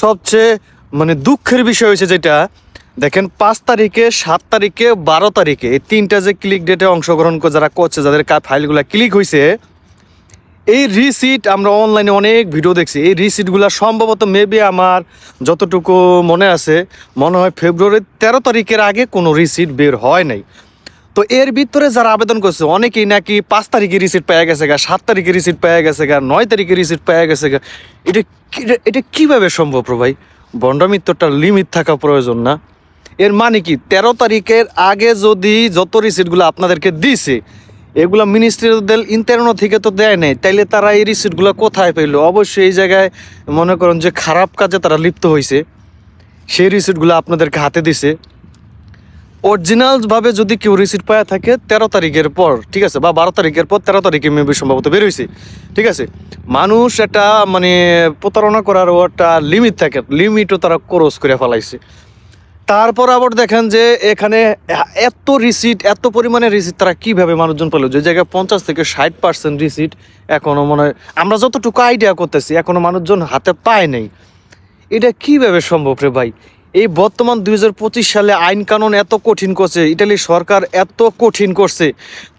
সবচেয়ে মানে দুঃখের বিষয় হয়েছে যেটা, দেখেন পাঁচ তারিখে, সাত তারিখে, বারো তারিখে এই তিনটা যে ক্লিক ডেটে অংশগ্রহণ করে যারা করছে, যাদের ফাইলগুলো ক্লিক হয়েছে এই রিসিট আমরা অনলাইনে অনেক ভিডিও দেখছি। এই রিসিটগুলো সম্ভবত মেবি আমার যতটুকু মনে আছে, মনে হয় ফেব্রুয়ারির তেরো তারিখের আগে কোনো রিসিট বের হয় নাই। তো এর ভিতরে যারা আবেদন করছে, অনেকেই নাকি পাঁচ তারিখে রিসিট পেয়ে গেছে গা, সাত তারিখে রিসিট পেয়ে গেছে গা, নয় তারিখে রিসিট পেয়ে গেছে গা। এটা এটা কীভাবে সম্ভব রে ভাই? বন্ডমিত্রটার লিমিট থাকা প্রয়োজন না। এর মানে কি? তেরো তারিখের আগে যদি যত রিসিটগুলো আপনাদেরকে দিছে, এগুলা মিনিস্ট্রি দেল ইন্টারনো থেকে তো দেয় নাই, তাইলে তারা এই রিসিটগুলো কোথায় পেল অবশ্যই এই জায়গায় মনে করেন যে খারাপ কাজে তারা লিপ্ত হয়েছে সেই রিসিটগুলো আপনাদেরকে হাতে দিছে। অরিজিনাল ভাবে যদি কেউ রিসিট পাওয়া থাকে তেরো তারিখের পর, ঠিক আছে? বা বারো তারিখের পর তেরো তারিখে মেবি সম্ভবত বের হয়েছে ঠিক আছে? মানুষ একটা মানে প্রতারণা করার একটা লিমিট থাকে লিমিটও তারা ক্রস করে ফেলাইছে। তারপর আবার দেখেন যে এখানে এত রিসিট এত পরিমাণে রিসিট তারা কীভাবে মানুষজন পেল? যে জায়গায় পঞ্চাশ থেকে ষাট পার্সেন্ট রিসিট এখনও মনে হয় আমরা যতটুকু আইডিয়া করতেছি, এখনও মানুষজন হাতে পায় নাই। এটা কীভাবে সম্ভব রে ভাই? এই বর্তমান দুই হাজার পঁচিশ সালে আইন কানুন এত কঠিন করছে ইটালি সরকার এত কঠিন করছে,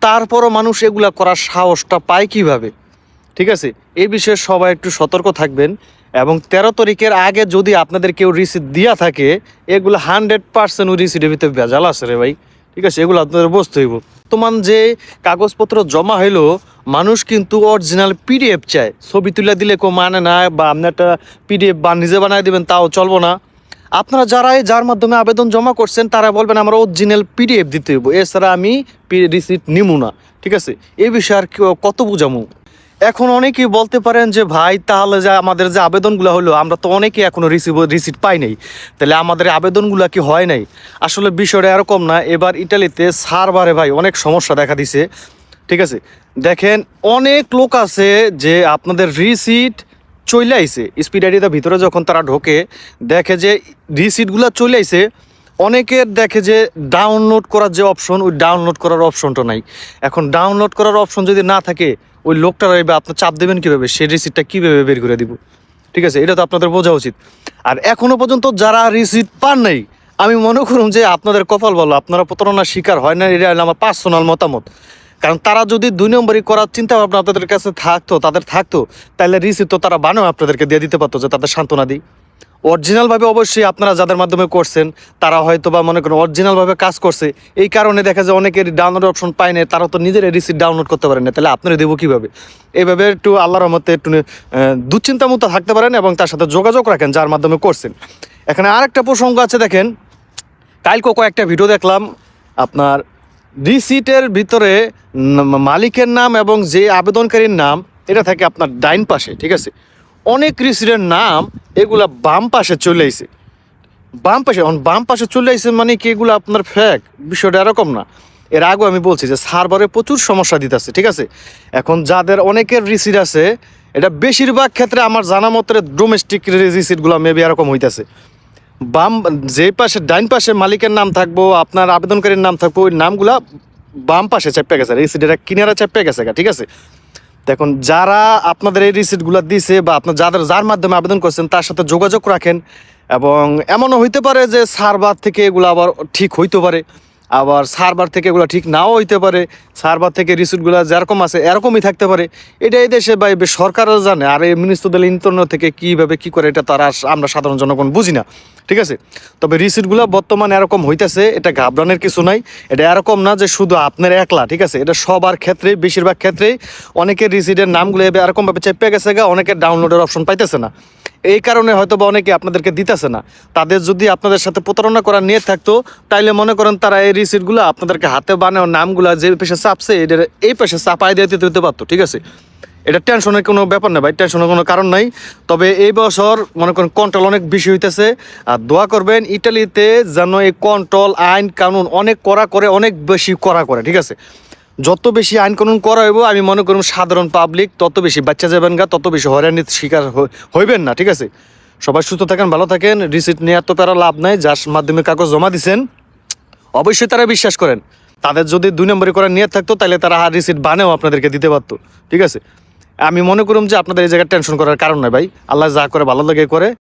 তারপরও মানুষ এগুলা করার সাহসটা পায় কীভাবে? ঠিক আছে এই বিষয়ে সবাই একটু সতর্ক থাকবেন এবং তেরো তারিখের আগে যদি আপনাদের কেউ রিসিট দিয়া থাকে, এগুলো হান্ড্রেড পার্সেন্ট ওই রিসিটের ভিতরে ভেজাল আছে রে ভাই। ঠিক আছে, এগুলো আপনাদের বুঝতে হইব। বর্তমান যে কাগজপত্র জমা হইল, মানুষ কিন্তু অরিজিনাল পিডিএফ চায়। ছবি তুলে দিলে কেউ মানে না বা আপনি একটা পিডিএফ বা নিজে বানায় দিবেন, তাও চলবো না। আপনারা যারাই যার মাধ্যমে আবেদন জমা করছেন, তারা বলবেন, আমরা অরিজিনাল পিডিএফ দিতে হইব। এছাড়া আমি রিসিট নিমু না। ঠিক আছে? এই বিষয়ে আর কত বুঝামু? এখন অনেকেই বলতে পারেন যে, ভাই, তাহলে যে আমাদের যে আবেদনগুলো হলো, আমরা তো অনেকেই এখনও রিসিভ রিসিট পাই নাই। তাহলে আমাদের আবেদনগুলো কি হয় নাই? আসলে বিষয়টা এরকম না। এবার ইটালিতে সার্ভারে ভাই অনেক সমস্যা দেখা দিছে। ঠিক আছে? দেখেন, অনেক লোক আছে যে আপনাদের রিসিট চলে আইছে। স্পিড আইডিতে ভিতরে যখন তারা ঢোকে, দেখে যে রিসিটগুলো চলে আইছে অনেকের দেখে যে ডাউনলোড করার যে অপশন ওই ডাউনলোড করার অপশনটা নাই। এখন ডাউনলোড করার অপশন যদি না থাকে, ওই লোকটা রইবে, আপনার চাপ দেবেন কীভাবে? সেই রিসিটটা কীভাবে বের করে দিব? ঠিক আছে? এটা তো আপনাদের বোঝা উচিত। আর এখনও পর্যন্ত যারা রিসিট পান নাই, আমি মনে করুন যে আপনাদের কপাল বলো আপনারা প্রতারণার শিকার হয় না এটা আমার পার্সোনাল মতামত। কারণ তারা যদি দুই নম্বরই করার চিন্তা ভাবনা আপনাদের কাছে থাকতো তাদের থাকতো তাহলে রিসিট তো তারা বানেও আপনাদেরকে দিয়ে দিতে পারতো যে তাদের সান্ত্বনা দিই। অরিজিনালভাবে অবশ্যই আপনারা যাদের মাধ্যমে করছেন তারা হয়তো বা মনে করেন অরিজিনালভাবে কাজ করছে এই কারণে দেখা যায় অনেকের ডাউনলোড অপশন পায় না তারা তো নিজের রিসিট ডাউনলোড করতে পারেন না তাহলে আপনারা দেবো কীভাবে? এইভাবে একটু আল্লাহর রহমতে একটু আহ, দুশ্চিন্তা মুক্ত থাকতে পারেন এবং তার সাথে যোগাযোগ রাখেন যার মাধ্যমে করছেন। এখানে আরেকটা প্রসঙ্গ আছে দেখেন কালকে কয়েকটা ভিডিও দেখলাম আপনার রিসিটের ভিতরে মালিকের নাম এবং যে আবেদনকারীর নাম, এটা থাকে আপনার ডাইন পাশে, ঠিক আছে? অনেক রিসিটের নাম, এগুলা বাম পাশে চলে আইছে। বাম পাশে বাম পাশে চলে আইছে মানে কি এগুলো আপনার ফ্যাক বিষয়টা এরকম না। এর আগেও আমি বলছি যে সার্ভারে প্রচুর সমস্যা দিতেছে, ঠিক আছে? এখন যাদের অনেকের রিসিট আছে, এটা বেশিরভাগ ক্ষেত্রে আমার জানা মতে ডোমেস্টিক রিসিটগুলো মেবি এরকম হইতাছে। বাম, যে পাশে, ডাইন পাশে মালিকের নাম থাকব, আপনার আবেদনকারীর নাম থাকব, ওই নামগুলা বাম পাশে চেপে গেছে রিসিট এটা কিনারা চেপে গেছে ঠিক আছে? দেখুন, যারা আপনাদের এই রিসিটগুলো দিছে বা আপনার যাদের, যার মাধ্যমে আবেদন করছেন, তার সাথে যোগাযোগ রাখেন এবং এমনও হইতে পারে যে সার্ভার থেকে এগুলো আবার ঠিক হইতে পারে। আবার সার্ভার থেকে এগুলো ঠিক নাও হইতে পারে, সার্ভার থেকে রিসিটগুলো যেরকম আছে এরকমই থাকতে পারে। এটা এই দেশে বা সরকারও জানে, আর এই মিনিস্টারদের ইন্টারনেট থেকে কীভাবে কী করে এটা তারা আমরা সাধারণ জনগণ বুঝি না, ঠিক আছে? তবে রিসিটগুলো বর্তমানে এরকম হইতেছে, এটা ঘাবড়ানোর কিছু নাই। এটা এরকম না যে শুধু আপনার একলা, ঠিক আছে? এটা সবার ক্ষেত্রে বেশিরভাগ ক্ষেত্রেই অনেকের রিসিটের নামগুলো এবার এরকমভাবে চেপে গেছে গা, অনেকের ডাউনলোডের অপশন পাইতেছে না। এই কারণে হয়তো বা অনেকে আপনাদেরকে দিতেছে না। তাদের যদি আপনাদের সাথে প্রতারণা করার নিয়ে থাকতো, তাইলে মনে করেন তারা এই রিসিটগুলো আপনাদেরকে হাতে বানাও নামগুলো যে পেশে চাপছে, এদের এই পেশা চাপাই দিয়ে দিতে পারতো, ঠিক আছে? এটা টেনশনের কোনো ব্যাপার না ভাই টেনশনের কোনো কারণ নাই। তবে এই বছর মনে করেন কন্ট্রোল অনেক বেশি হইতেছে। আর দোয়া করবেন ইটালিতে যেন এই কন্ট্রোল আইন, কানুন অনেক করা করে, অনেক বেশি করা করে, ঠিক আছে? যত বেশি আইন কানুন করা হইব, আমি মনে করুন সাধারণ পাবলিক তত বেশি বাচ্চা যাবেন গা, তত বেশি হয়রানির শিকার হইবেন না, ঠিক আছে? সবাই সুস্থ থাকেন, ভালো থাকেন রিসিট নেওয়ার তো প্যারা লাভ নাই, যার মাধ্যমে কাগজ জমা দিছেন, অবশ্যই তারা বিশ্বাস করেন। তাদের যদি দুই নম্বরে করার নিয়ে থাকতো তাহলে তারা আর রিসিট বানেও আপনাদেরকে দিতে পারতো, ঠিক আছে? আমি মনে করুম যে আপনাদের এই জায়গায় টেনশন করার কারণ নয় ভাই। আল্লাহ যা করে ভালো লাগে করে।